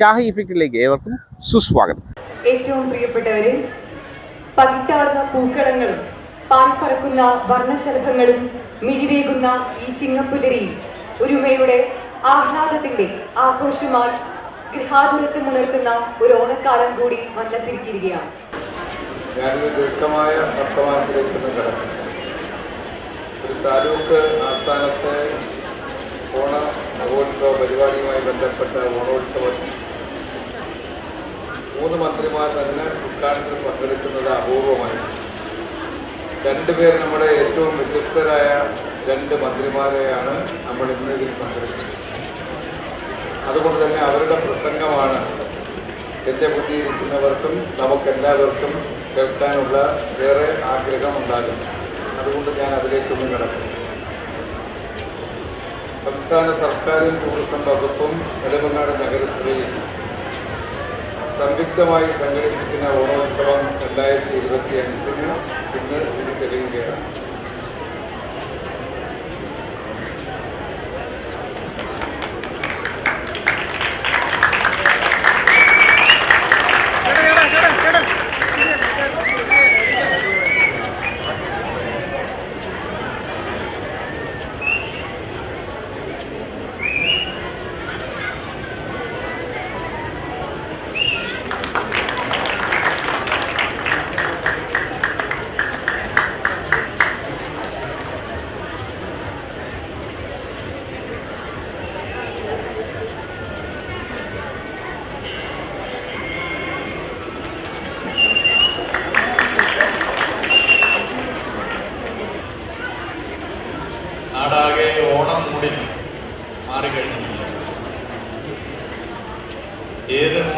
ഷാഹി ഇഫക്റ്റിലേക്ക് ഏവർക്കും സുസ്വാഗതം. ഏറ്റവും പ്രിയപ്പെട്ടവരെ പകിട്ടാർന്ന പൂക്കളങ്ങളും പാൽപ്പറക്കുന്ന വർണശലഭങ്ങളും മിഴിവേകുന്ന ഈ ചിങ്ങപ്പുലരിയിൽ ഒരുമയുടെ ആഹ്ലാദത്തിന്റെ ആഘോഷമായി ഗൃഹാതുരത്വം ഉണർത്തുന്ന ഒരു ഓണക്കാലം കൂടി വന്നെത്തിരിക്കുകയാണ് ഞാനൊരു ദീർഘമായ വർത്തമാനത്തിലേക്ക് കടക്കുന്നു കിടക്കുന്നു. ഒരു താലൂക്ക് ആസ്ഥാനത്തെ ഓണ നവോത്സവ പരിപാടിയുമായി ബന്ധപ്പെട്ട ഓണോത്സവത്തിൽ മൂന്ന് മന്ത്രിമാർ തന്നെ ഉദ്ഘാടനത്തിൽ പങ്കെടുക്കുന്നത് അപൂർവമായി. രണ്ടുപേർ നമ്മുടെ ഏറ്റവും വിശിഷ്ടരായ രണ്ട് മന്ത്രിമാരെയാണ് നമ്മൾ ഇന്ന് ഇതിൽ പങ്കെടുക്കുന്നത്. അതുകൊണ്ട് തന്നെ അവരുടെ പ്രസംഗമാണ് എന്റെ മുന്നിൽ ഇരിക്കുന്നവർക്കും നമുക്കെല്ലാവർക്കും കേൾക്കാനുള്ള ഏറെ ആഗ്രഹം ഉണ്ടാകുന്നു അതുകൊണ്ട് ഞാൻ അതിലേക്കൊന്നും കിടക്കുന്നു. സംസ്ഥാന സർക്കാരും ടൂറിസം വകുപ്പും നെടുമങ്ങാട് നഗരസഭയും സംയുക്തമായി സംഘടിപ്പിക്കുന്ന ഓണോത്സവം രണ്ടായിരത്തി ഇരുപത്തി അഞ്ചിന് ഇന്ന് ഇത്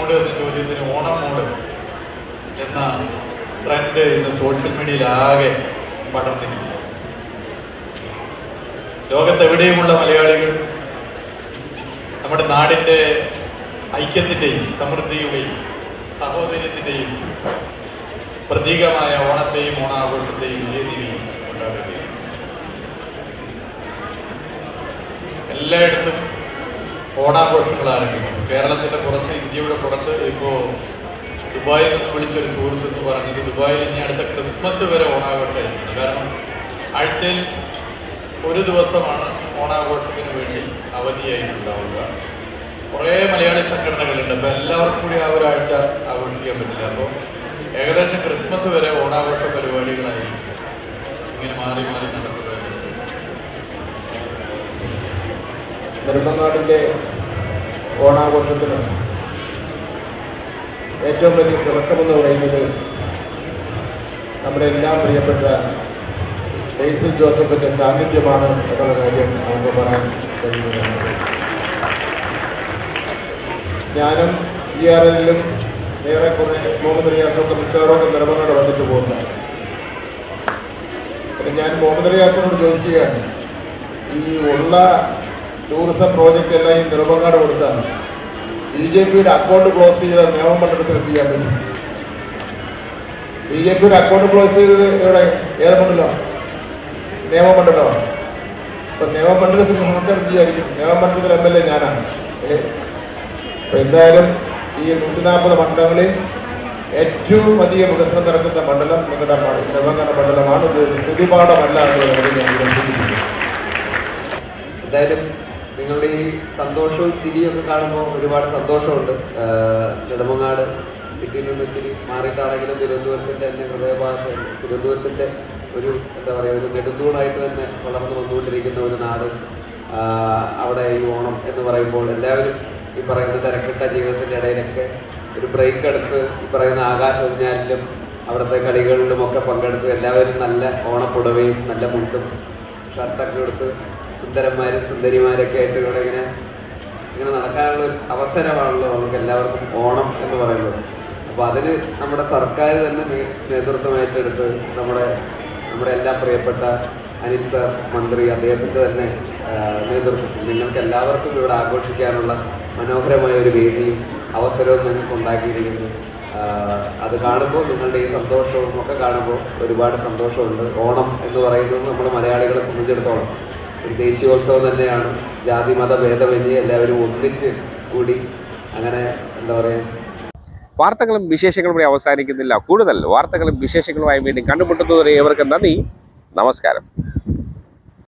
മൂഡ് എന്ന ചോദ്യത്തിന് ഓണം മൂഡ് എന്ന ട്രെൻഡ് ഇന്ന് സോഷ്യൽ മീഡിയയിൽ ആകെ പടർന്നിരിക്കുന്നു. ലോകത്തെവിടെയുമുള്ള മലയാളികൾ നമ്മുടെ നാടിന്റെ ഐക്യത്തിന്റെയും സമൃദ്ധിയുടെയും സഹോദര്യത്തിന്റെയും പ്രതീകമായ ഓണത്തെയും ഓണാഘോഷത്തെയും ഏതിനെയും കൊണ്ടാടുകയാണ് എല്ലായിടത്തും ഓണാഘോഷങ്ങൾ ആരംഭിക്കുന്നു. കേരളത്തിന്റെ പുറത്ത് ഇന്ത്യയുടെ പുറത്ത് ഇപ്പോൾ ദുബായിൽ നിന്ന് വിളിച്ചൊരു സുഹൃത്ത് എന്ന് പറഞ്ഞത് ദുബായിൽ ഇനി അടുത്ത ക്രിസ്മസ് വരെ ഓണാഘോഷം കാരണം ആഴ്ചയിൽ ഒരു ദിവസമാണ് ഓണാഘോഷത്തിന് വേണ്ടി അവധിയായിട്ടുണ്ടാവുക കുറേ മലയാളി സംഘടനകളുണ്ട്. അപ്പോൾ എല്ലാവർക്കും കൂടി ആ ഒരാഴ്ച ആഘോഷിക്കാൻ പറ്റില്ല. അപ്പോൾ ഏകദേശം ക്രിസ്മസ് വരെ ഓണാഘോഷ പരിപാടികളായി ഇങ്ങനെ മാറി മാറി നടക്കുക നെടുമങ്ങാടിന്റെ ഓണാഘോഷത്തിന് ഏറ്റവും വലിയ തുടക്കമെന്ന് പറയുന്നത് നമ്മുടെ എല്ലാം പ്രിയപ്പെട്ട ബേസിൽ ജോസഫിന്റെ സാന്നിധ്യമാണ് എന്നുള്ള കാര്യം നമുക്ക് പറയാൻ കഴിയുന്നതാണ്. ഞാനും ജി ആർ എല്ലിലും ഏറെക്കുറെ മുഹമ്മദ് റിയാസൊക്കെ മിക്കവാറൊക്കെ നെടുമങ്ങാട് വന്നിട്ട് പോകുന്നതാണ് പിന്നെ ഞാൻ മുഹമ്മദ് റിയാസിനോട് ചോദിക്കുകയാണ് ഈ ഉള്ള ടൂറിസം പ്രോജക്റ്റ് എല്ലാം ഈ നിറവങ്ങാട് കൊടുത്താണ്. ബി ജെ പിയുടെ അക്കൗണ്ട് ക്ലോസ് ചെയ്ത നിയമമണ്ഡലത്തിൽ എന്ത് ചെയ്യാൻ പറ്റും? ബി ജെ പിയുടെ അക്കൗണ്ട് ക്ലോസ് ചെയ്തത് ഇവിടെ ഏത് മണ്ഡലമാണ്? നിയമമണ്ഡലമാണ് അപ്പൊ നിയമമണ്ഡലത്തിൽ നമുക്ക് എന്ത് വിചാരിക്കും നിയമമണ്ഡലത്തിൽ എം എൽ എ ഞാനാണ്. അപ്പം എന്തായാലും ഈ നൂറ്റി നാൽപ്പത് മണ്ഡലങ്ങളിൽ ഏറ്റവും അധികം വികസനം നടക്കുന്ന മണ്ഡലം നിങ്ങളുടെ മ- മണ്ഡലമാണ്. ഇത് സ്ഥിതിപാഠമല്ല എന്നുള്ളത് ഞാൻ എന്തായാലും നിങ്ങളുടെ ഈ സന്തോഷവും ചിരിയൊക്കെ കാണുമ്പോൾ ഒരുപാട് സന്തോഷമുണ്ട്. നെടുമങ്ങാട് സിറ്റിയിൽ നിന്ന് ഇച്ചിരി മാറിയിട്ടാണെങ്കിലും തിരുവനന്തപുരത്തിന്റെ തന്നെ ഹൃദയഭാഗത്ത് തിരുവനന്തപുരത്തിന്റെ ഒരു എന്താ പറയുക ഒരു നെടുന്തൂണായിട്ട് തന്നെ വളർന്നു വന്നുകൊണ്ടിരിക്കുന്ന ഒരു നാട് അവിടെ ഈ ഓണം എന്ന് പറയുമ്പോൾ എല്ലാവരും ഈ പറയുന്ന തിരക്കിട്ട ജീവിതത്തിന്റെ ഇടയിലൊക്കെ ഒരു ബ്രേക്ക് എടുത്ത് ഈ പറയുന്ന ആകാശവിജ്ഞാനിലും അവിടുത്തെ കളികളിലും ഒക്കെ പങ്കെടുത്ത് എല്ലാവരും നല്ല ഓണപ്പുടവയും നല്ല മുണ്ടും ഷർട്ടൊക്കെ എടുത്ത് സുന്ദരന്മാരും സുന്ദരിമാരൊക്കെ ആയിട്ട് ഇവിടെ ഇങ്ങനെ ഇങ്ങനെ നടക്കാനുള്ള ഒരു അവസരമാണല്ലോ നമുക്ക് എല്ലാവർക്കും ഓണം എന്ന് പറയുന്നത്. അപ്പോൾ അതിന് നമ്മുടെ സർക്കാർ തന്നെ നേ- നേതൃത്വം ഏറ്റെടുത്ത് നമ്മുടെ നമ്മുടെ എല്ലാം പ്രിയപ്പെട്ട അനിൽ സാർ മന്ത്രി അദ്ദേഹത്തിന്റെ തന്നെ നേതൃത്വത്തിൽ നിങ്ങൾക്ക് എല്ലാവർക്കും ഇവിടെ ആഘോഷിക്കാനുള്ള മനോഹരമായ ഒരു വേദിയും അവസരവും നിങ്ങൾക്ക് ഉണ്ടാക്കിയിരിക്കുന്നു. അത് കാണുമ്പോൾ നിങ്ങളുടെ ഈ സന്തോഷവും ഒക്കെ കാണുമ്പോൾ ഒരുപാട് സന്തോഷമുണ്ട്. ഓണം എന്ന് പറയുന്നത് നമ്മൾ മലയാളികളെ സംബന്ധിച്ചിടത്തോളം ഒരു ദേശീയോത്സവം തന്നെയാണ്. ജാതി മത ഭേദമന്യേ എല്ലാവരും ഒന്നിച്ച് കൂടി അങ്ങനെ എന്താ പറയുക വാർത്തകളും വിശേഷങ്ങളും ഇവിടെ അവസാനിക്കുന്നില്ല. കൂടുതൽ വാർത്തകളും വിശേഷങ്ങളുമായി വീണ്ടും കണ്ടുമുട്ടുന്നതുവരെ ഏവർക്കും നന്ദി. നമസ്കാരം.